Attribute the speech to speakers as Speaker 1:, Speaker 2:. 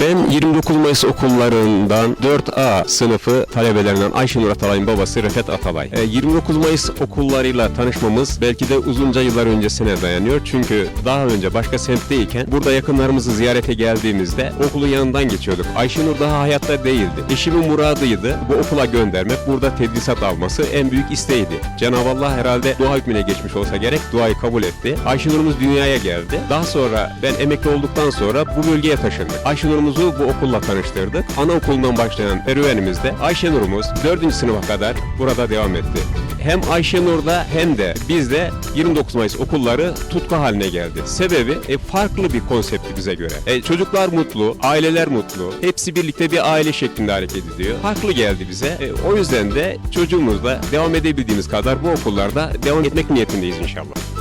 Speaker 1: Ben 29 Mayıs okullarından 4A sınıfı talebelerinden Ayşenur Atalay'ın babası Refet Atalay. E, 29 Mayıs okullarıyla tanışmamız belki de uzunca yıllar öncesine dayanıyor. Çünkü daha önce başka semtteyken burada yakınlarımızı ziyarete geldiğimizde okulun yanından geçiyorduk. Ayşenur daha hayatta değildi. Eşimin muradıydı bu okula göndermek, burada tedrisat alması en büyük isteğiydi. Cenab-ı Allah herhalde dua hükmüne geçmiş olsa gerek duayı kabul etti. Ayşenur'umuz dünyaya geldi. Daha sonra ben emekli olduktan sonra bu bölgeye taşındık. Ayşenur'umuzu bu okulla tanıştırdık. Anaokulundan başlayan serüvenimizde Ayşenur'umuz 4. sınıfa kadar burada devam etti. Hem Ayşenur'da hem de bizde 29 Mayıs okulları tutku haline geldi. Sebebi e, farklı bir konsepti bize göre. E, çocuklar mutlu, aileler mutlu. Hepsi birlikte bir aile şeklinde hareket ediyor. Farklı geldi bize. E, o yüzden de çocuğumuzla devam edebildiğimiz kadar bu okullarda devam etmek niyetindeyiz inşallah.